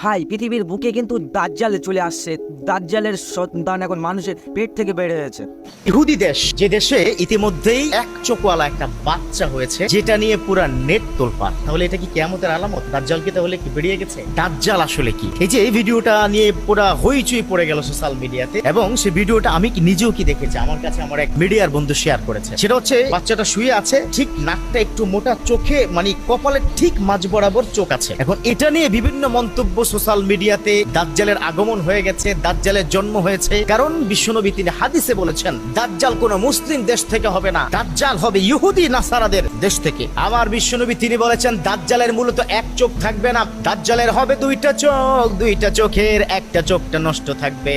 ভাই, পৃথিবীর বুকে কিন্তু দাজ্জালে চলে আসছে। দাজ্জালের সন্তান এখন মানুষের পেট থেকে বেড়ে হয়েছে। ইহুদি দেশ, যে দেশে ইতিমধ্যেই এক চোখওয়ালা একটা বাচ্চা হয়েছে, যেটা নিয়ে পুরা নেট তোলপাড়। তাহলে এটা কি কেয়ামতের আলামত? দাজ্জাল কি তাহলে কি বেরিয়ে গেছে? দাজ্জাল আসলে কি? এই যে এই ভিডিওটা নিয়ে পুরা হইচই পড়ে গেল সোশ্যাল মিডিয়াতে, এবং সেই ভিডিওটা আমি কি নিজেও কি দেখেছি? আমার কাছে আমার এক মিডিয়ার বন্ধু শেয়ার করেছে। সেটা হচ্ছে, বাচ্চাটা শুয়ে আছে, ঠিক নাকটা একটু মোটা চোখে মানে কপালের ঠিক মাঝ বরাবর চোখ আছে। এখন এটা নিয়ে বিভিন্ন মন্তব্য সোশ্যাল মিডিয়াতে দাজ্জালের আগমন হয়ে গেছে, দাজ্জালের জন্ম হয়েছে। কারণ বিশ্বনবী তিনি হাদিসে বলেছেন, দাজ্জাল কোন মুসলিম দেশ থেকে হবে না, দাজ্জাল হবে ইহুদি, নাসারাদের দেশ থেকে। আবার বিশ্বনবী তিনি বলেছেন, দাজ্জালের মূলত এক চোখ থাকবে না, দাজ্জালের হবে দুইটা চোখ। দুইটা চোখের একটা চোখটা নষ্ট থাকবে।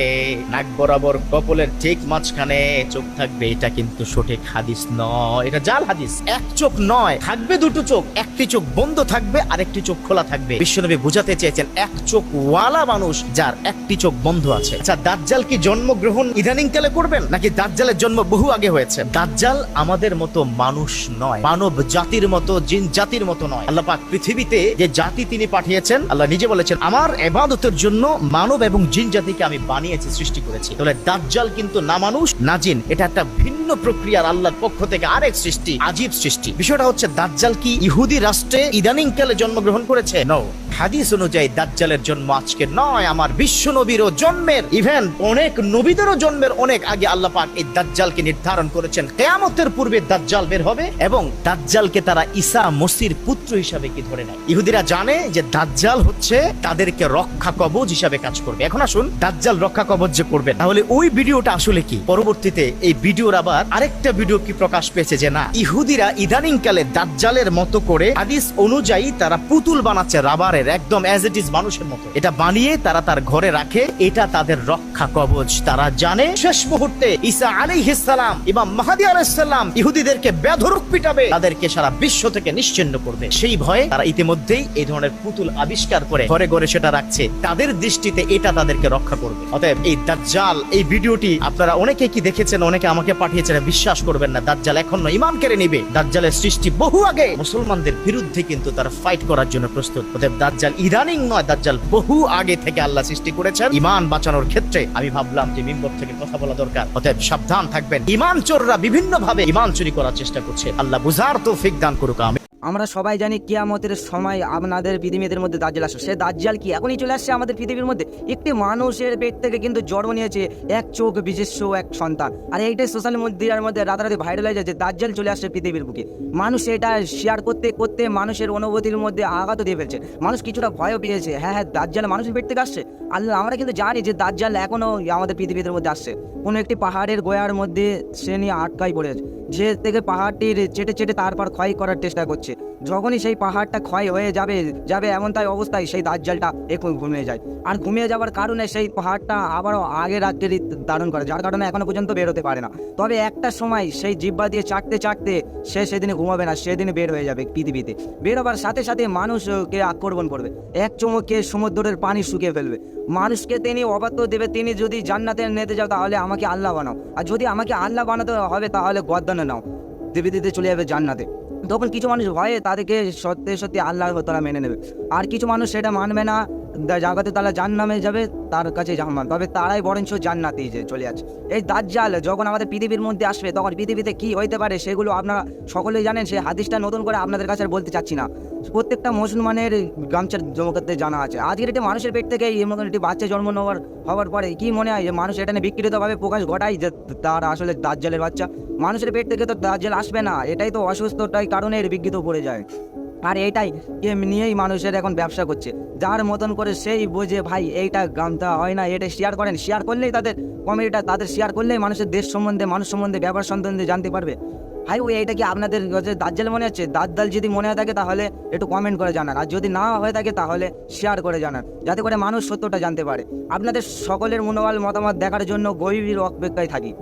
নাক বরাবর কপলের ঠিক মাঝখানে চোখ থাকবে। এটা কিন্তু সঠিক হাদিস নয়। এটা জাল হাদিস। এক চোখ নয়, থাকবে দুটো চোখ। একটি চোখ বন্ধ থাকবে, আরেকটি চোখ খোলা থাকবে। বিশ্বনবী বুঝাতে চেয়েছেন, এক চোখ ওয়ালা মানুষ যার একটি চোখ বন্ধ আছে। আচ্ছা দাজ্জাল কি জন্মগ্রহণ ইদানিং কালে করবেন, নাকি দাজ্জালের জন্ম বহু আগে হয়েছে? দাজ্জাল আমাদের মতো মানুষ নয়, মানব জাতির মতো, জিন জাতির মতো নয়। আল্লাহ পাক পৃথিবীতে যে জাতি তিনি পাঠিয়েছেন, আল্লাহ নিজে বলেছেন, আমার এবাদতের জন্য মানব এবং জিন জাতিকে আমি বানিয়েছি, সৃষ্টি করেছি। তাহলে দাজ্জাল কিন্তু না মানুষ, না জিন। এটা একটা ভিন্ন প্রক্রিয়ার আল্লাহর পক্ষ থেকে আরেক সৃষ্টি, আজীব সৃষ্টি। বিষয়টা হচ্ছে, দাজ্জাল কি ইহুদি রাষ্ট্রে ইদানিং কালে জন্মগ্রহণ করেছে? নো হাদিস অনুযায়ী দাজ্জালের জন্ম আজকে নয়, আমার বিশ্ব নবীরও জন্মের ইভেন অনেক নবীদেরও জন্মের অনেক আগে আল্লাহ পাক এই দাজ্জালকে নির্ধারণ করেছেন। কেয়ামতের পূর্বে দাজ্জাল বের হবে এবং দাজ্জালকে তারা ঈসা মসির পুত্র হিসাবে কি ধরে নেয়? ইহুদিরা জানে যে দাজ্জাল হচ্ছে তাদেরকে রক্ষা কবচ হিসাবে কাজ করবে। এখন আসুন দাজ্জাল রক্ষা কবচ যে করবে, তাহলে ওই ভিডিওটা আসলে কি? পরবর্তীতে এই ভিডিওর আবার আরেকটা ভিডিও কি প্রকাশ পেয়েছে যে না, ইহুদিরা ইদানিং কালে দাজ্জালের মতো করে হাদিস অনুযায়ী তারা পুতুল বানাচ্ছে, রাবারের একদম অ্যাজ ইট ইজ মানুষের মতো। এটা বানিয়ে তারা তার ঘরে রাখে, এটা তাদের রক্ষা কবচ। তারা জানে, শেষ মুহূর্তে ঈসা আলাইহিস সালাম, ইমাম মাহাদি আলাইহিস সালাম ইহুদিদেরকে বেধরক পিটাবে, তাদেরকে সারা বিশ্ব থেকে নিশ্চিন্ন করবে। সেই ভয়ে তারা ইতিমধ্যেই এই ধরনের পুতুল আবিষ্কার করে ঘরে ঘরে সেটা রাখছে। তাদের দৃষ্টিতে এটা তাদেরকে রক্ষা করবে। অতএব এই দাজ্জাল, এই ভিডিওটি আপনারা অনেকে কি দেখেছেন, অনেকে আমাকে পাঠিয়েছেন, বিশ্বাস করবেন না। দাজ্জাল এখন ইমান কেড়ে নিবে। দাজ্জালের সৃষ্টি বহু আগে। মুসলমানদের বিরুদ্ধে কিন্তু তারা ফাইট করার জন্য প্রস্তুত। অতএব দাজ্জাল ইদানিং নয়, দাজ্জাল বহু আগে থেকে আল্লাহ সৃষ্টি করেছেন। ইমান বাঁচানোর ক্ষেত্রে আমি ভাবলাম যে মিম্বর থেকে কথা বলা দরকার। অতএব সাবধান থাকবেন। ইমান চোররা বিভিন্ন ভাবে ইমান চুরি করার চেষ্টা করছে। আল্লাহ বুঝার তৌফিক দান করুক আমি আমরা সবাই জানি কিয়ামতের সময় আপনাদের পৃথিবীদের মধ্যে দাজ্জাল আসবে। সে দাজ্জাল কি? এখনই চলে আসছে আমাদের পৃথিবীর মধ্যে। একটি মানুষের পেট থেকে কিন্তু জন্ম নিয়েছে এক চোখ বিশেষ্য এক সন্তান। আর এইটাই সোশ্যাল মিডিয়ার মধ্যে রাতারাতি ভাইরাল হয়ে যাচ্ছে, দাজ্জাল চলে আসছে পৃথিবীর বুকে। মানুষ এটা শেয়ার করতে করতে মানুষের অনুভূতির মধ্যে আঘাত দিয়ে ফেলছে। মানুষ কিছুটা ভয়ও পেয়েছে। হ্যাঁ হ্যাঁ দাজ্জাল মানুষের পেট থেকে আসছে। আল্লাহ, আমরা কিন্তু জানি যে দাজ্জাল এখনও আমাদের পৃথিবীদের মধ্যে আসছে। কোনো একটি পাহাড়ের গোয়ার মধ্যে সে নিয়ে আটকাই পড়েছে যে থেকে পাহাড়টির চেটে চেটে তারপর ক্ষয় করার চেষ্টা করছে। যখনই সেই পাহাড়টা ক্ষয় হয়ে যাবে যাবে এমন তাই অবস্থায় সেই দাজ্জালটা এখন ঘুমিয়ে যায়। আর ঘুমিয়ে যাওয়ার কারণে সেই পাহাড়টা আবারও আগের রাত্রি ধারণ করে, যার কারণে এখনও পর্যন্ত বেরোতে পারে না। তবে একটা সময় সেই জিব্বা দিয়ে চাটতে চাটতে সে সেদিনে ঘুমাবে না, সেদিনে বের হয়ে যাবে পৃথিবীতে। বের হবার সাথে সাথে মানুষকে আক্রমণ করবে। এক চমকে সমুদ্রের পানি শুকিয়ে ফেলবে। মানুষকে তিনি অবাধ্য দেবে, তিনি যদি জান্নাতে নিতে যাও তাহলে আমাকে আল্লাহ বানাও। আর যদি আমাকে আল্লাহ বানাতে হবে তাহলে গদ্দানে নাও দেবে দিতে চলে যাবে জান্নাতে। তখন কিছু মানুষ ভয়ে তাদেরকে সত্যি সত্যি আল্লাহ তারা মেনে নেবে। আর কিছু মানুষ সেটা মানবে না। জাগাতে তারা জান্নামে যাবে, তার কাছে জাহান্নাম। তবে তারাই বরঞ্চ জান্নাতেই যে চলে যাচ্ছে। এই দাজ্জাল যখন আমাদের পৃথিবীর মধ্যে আসবে, তখন পৃথিবীতে কি হইতে পারে সেগুলো আপনারা সকলেই জানেন সেই হাদিসটা নতুন করে আপনাদের কাছে বলতে চাচ্ছি না। প্রত্যেকটা মুসলমানের গামছার জমকাতে জানা আছে। আজকের একটি মানুষের পেট থেকে এই মতন একটি বাচ্চা জন্ম নেওয়ার, হওয়ার পরে কি মনে হয় যে মানুষ এটা নিয়ে বিকৃতভাবে প্রকাশ ঘটায় যে তার আসলে দাজ্জালের বাচ্চা? মানুষের পেট থেকে তো দাজ্জাল আসবে না, এটাই তো অসুস্থটাই কারণে এর বিকৃত পড়ে যায়। আর এইটাই এ নিয়েই মানুষের এখন ব্যবসা করছে। যার মতন করে সেই বোঝে, ভাই, এইটা গামতা হয় না, এটা শেয়ার করেন। শেয়ার করলেই তাদের কমেডিটা তাদের শেয়ার করলেই মানুষের দেশ সম্বন্ধে, মানুষ সম্বন্ধে ব্যাপার সম্বন্ধে জানতে পারবে। ভাই, ওই এইটা কি আপনাদের দাজ্জাল মনে হচ্ছে? দাজ্জাল যদি মনে হয়ে থাকে তাহলে একটু কমেন্ট করে জানান। আর যদি না হয়ে থাকে তাহলে শেয়ার করে জানান, যাতে করে মানুষ সত্যটা জানতে পারে। আপনাদের সকলের মনোবল, মতামত দেখার জন্য গভীর অপেক্ষায় থাকি।